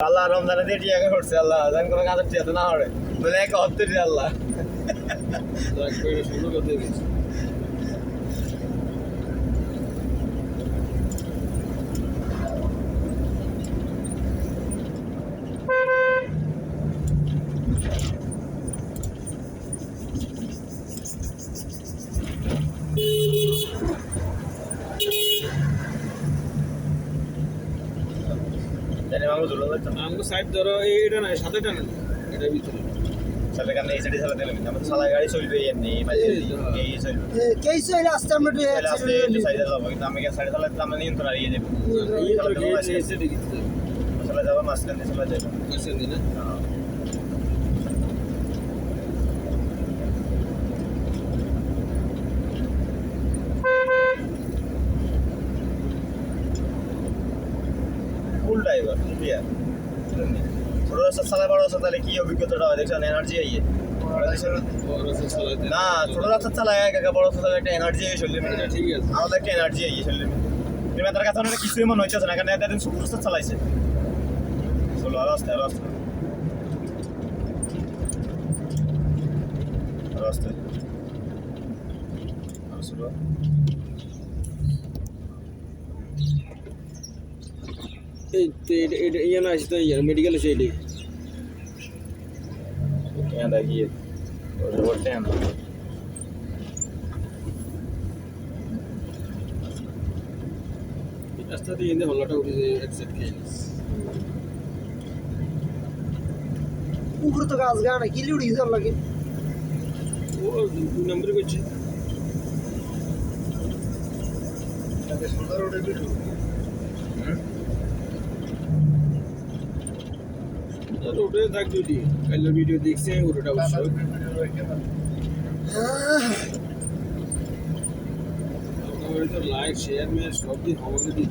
আল্লাহ রমজানে দিয়ে টিয়া করছে, আল্লাহ। জান কোনো কাজের টিয়া তো না হরে বলে এক হত্তে আল্লাহ শুরু করতে গেছি জানি মামু ঝুলো লাগতো না আমাকে সাইড ধরো এটা না সাথে টানে এটা ভিতরে। এই সাইডে চালাতে আমাদের গাড়ি চলবে এমনি এই চলবে কেই চলে আসতে আমরা একটু সাইডে যাব কিন্তু আমি সাইডে চালাতে আমরা নিয়ন্ত্রণ হারিয়ে যাব। চলে মাঝখানে চলে চালায় বড় রাস্তা তাহলে কি অভিজ্ঞতাটা হয় দেখছেন এনার্জি আইয়ে না ছোট রাস্তা চালায় একা বড় রাস্তা একটা এনার্জি আইয়ে এটা ঠিক আছে আমাদের একটা এনার্জি আইয়ে চলবে তুমি তার কাছে অনেক কিছুই মনে হচ্ছে না কারণ এতদিন ছোট রাস্তা চালাইছে চলো রাস্তা রাস্তা রাস্তা ইয়ে না আসতে ইয়ে মেডিকেল এসে এটি কেন দেখিয়ে বলতে না রাস্তা দিয়ে এনে হল্লাটা উঠে একসেপ্ট খেয়ে নিস উপরে তো গাছ গা না কিলি উড়ি যাওয়ার লাগে ও দুই নম্বরে করছে রোডে থাক যদি কাইলে ভিডিও দেখছে ওটা অবশ্য আমার তো লাইক শেয়ার মে সব দিন আমাকে দিয়ে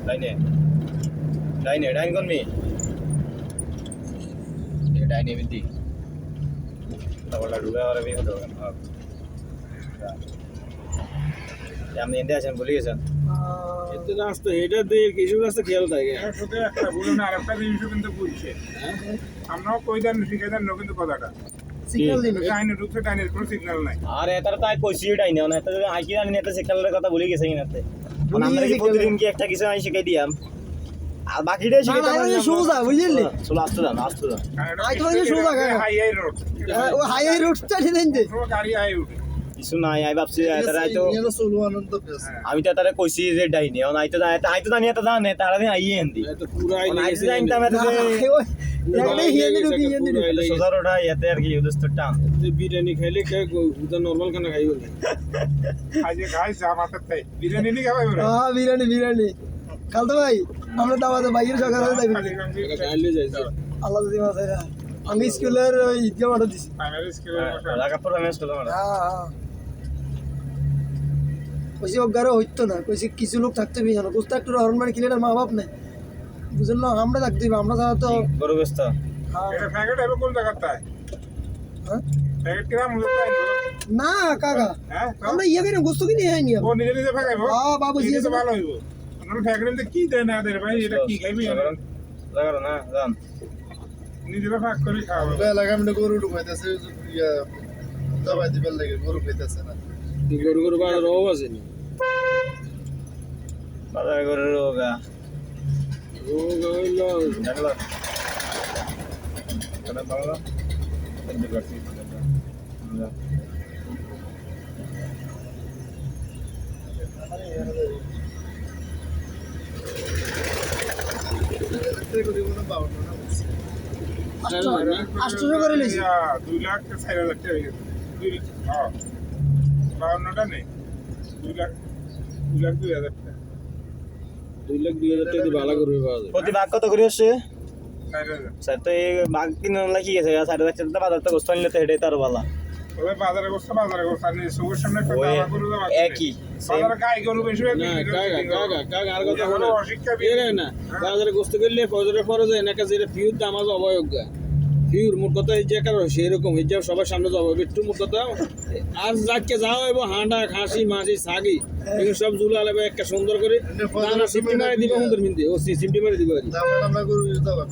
ডাইনে ডাইনে ডাইন করমি ডাইনে বিদ্যি তারপর ঢুকে আর আমি হতো আপনি এনতে আছেন ভুলে গেছেন? এতে রাস্তা এটা দিয়ে কিছু রাস্তা খেয়াল থাকে। হ্যাঁ, শুধু একটা বলুন আর একটা জিনিসও কিন্তু বুঝছে। হ্যাঁ? আমরাও কই দেন শিখে দেন না কিন্তু কথাটা। কোনো আর এটার তাই কইছি ডাইনে। না এটা আইকি জানি এটা সিগন্যালের কথা ভুলে গেছে কিনাতে ভুলে আমরা কি প্রতিদিন কি একটা কিছু আমি শিখাই দিয়াম? আর বাকিটাই শিখাই না, না, সোজা, বুঝলি? চলো আসতে দাও আসতে দাও। আই তো পিছন ওই যে থেকে সোজা হাই হাই রোড ও হাই হাই রোড চালিয়ে দেন যে। গাড়ি হাই উঠে কিছু নাই আই ভাবছি তারা তো। আমি তো তারা কইছি যে ডাইনে। আইতো জানি এটা জানে তারা আইয়ে এন্দি। পুরো আই জানতাম ইয়াতে আর কি টান বিরিয়ানি খাইলে খানা খাই বলে আজ খাই যা তাই বিরিয়ানি নি খাবে হ্যাঁ বিরিয়ানি বিরিয়ানি খালতো ভাই আমরা দাওয়াতে বাইরের সকালে যাইবি খালি খালি খাইলে যাইছে আল্লাহ যদি মাথায় আমি স্কুলের ওই ঈদগাহ মাঠে দিছি প্রাইমারি স্কুলে লাগা পর আমি স্কুল আমার হ্যাঁ হ্যাঁ কইছি অজ্ঞারও হইতো না কইছি কিছু লোক থাকতে বি জানো বুঝতে একটু মারি কিনে মা বাপ নেই বুঝলেন না? আমরা থাকতে হইবো, আমরা ছাড়া তো বড় ব্যস্ত হ্যাঁ, হবে হ্যাঁ? না কাকা। হ্যাঁ? আমরা ইয়ে কিনে গোস্ত কিনে আইনি ও নিজে নিজে ফেকাইবো হ্যাঁ বাবু নিজে ভালো হইব। আপনারা প্যাকেট কি দেয় না দেয় ভাই? এটা কি খাইবি? লাগা না জান নিজেরা ফাঁক করে খাওয়াবো এলাকা মানে গরু ঢুকাইতেছে ইয়া দবাই দিবার লাগে গরু খাইতেছে না। গরু গরু বাড়া রও আছে নি বাজার করে রোগা আষ্টশো করে লেছি দুই লাখ চার হয়ে। দুই হ্যাঁ বাউন্নটা নেই। দুই লাখ দুই লাখ দুই হাজার টাকা। দুই লাখ দুই হাজার টাকা ভালো করবে পাওয়া যায়। প্রতি বাঘ কত করে হচ্ছে? স্যার তো এই বাঘ কিনে কি গেছে সাড়ে বাজার তো গোস্ত নিলে তো হেঁটে তার ভালো বাজারে একই। গোস্ত করলে ফজরে ফরজে এনাকা যেটা ফিউর দাম আছে অবয়োগ্য ফিউর মোট কথা এই যে কারও সেরকম যে সবার সামনে যাব একটু মোট কথা আর যাকে যাও এবং হাঁডা খাসি মাছি সাগি এগুলো সব জুলা লাগবে একটা সুন্দর করে দানা সিমটি মারি দিবা সুন্দর মিনতে। ও সিমটি মারি দিবা আর কি। দাম আমরা গরু দাবা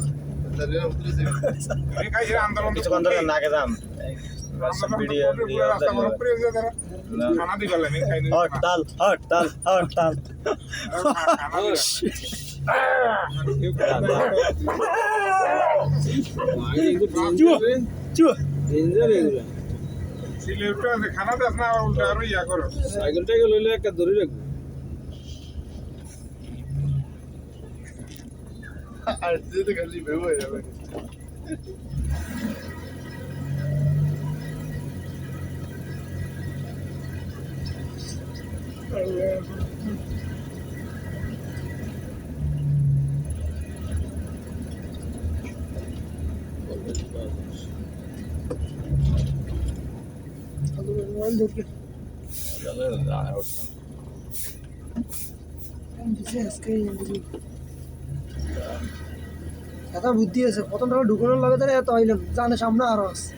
খানা দি গেলাম খাই হরতাল হরতাল হরতাল মাইরে কিন্তু danger রে, চু danger এগুলা। খানা দাস না উল্টা আরও ইয়া করো সাইকেল টাইকেল হইলে একটা ধরে রাখব আর যেতে খালি ভেবে হয়ে যাবে মোবাইল ধরকে এত বুদ্ধি আছে। প্রথম টাকা ঢুকানোর লাগে তাহলে এত আইলাম জানে সামনে আরও আছে।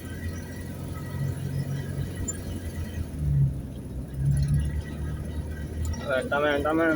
টামেন টামেন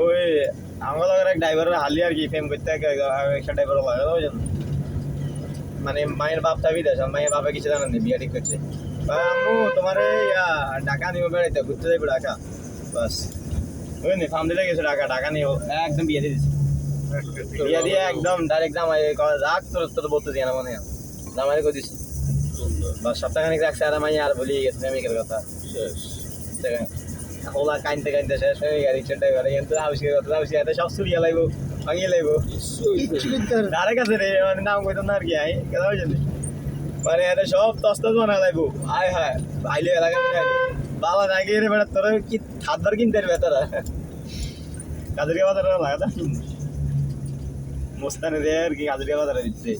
ওই আমার লগের এক ড্রাইভারের হালি আর কি ফেম করতে এক একটা ড্রাইভার লাগে মানে মায়ের বাপ চাবি দেয় মায়ের বাপে কিছু জানেন না বিয়া ঠিক করছে। আম্মু তোমার ইয়া ঢাকা নিব বেড়াইতে ঘুরতে যাইবো ঢাকা। বাস। বুঝলি ফার্ম দিলে গেছে ঢাকা ঢাকা নিও একদম বিয়ে দিয়ে দিছে। বিয়ে দিয়ে একদম ডাইরেক্ট জামাই রাখ তোর তোর বলতে দিয়ে না মনে হয়। জামাই করে দিছে। বাস সপ্তাহখানিক রাখছে আর মাইয়া আর বলি গেছে প্রেমিকের কথা। ওলা কাইনতে কাইনতে শেষ হয়ে গাড়ি ছেড়ে করে কিন্তু আবিষ্কার করতে আবিষ্কার সব চুরিয়া লাগবো ভাঙিয়ে লাগবো করতে। ধারে কাছে রে মানে নাম কইতো না আর কি আই কথা হয়েছে মানে এটা সব তস্ত বানা লাগবো আয় হায় আইলে এলাকা বাবা না গিয়ে রে বেড়া তোর কি খাদ্দার কিনতে রে বেতারা কাজরিয়া বাজারে লাগাতা মোস্তানে রে আর কি কাজরিয়া বাজারে দিচ্ছে।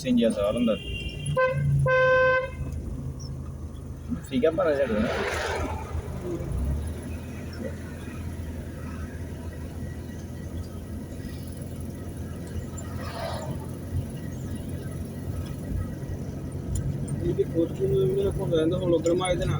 সিনজি আছে অলন্দর ঠিক আছে বানা যাবে না এদিকে পশ্চিম মেদিনীপুরে কোন জায়গায় তখন লোকের মারি দেয়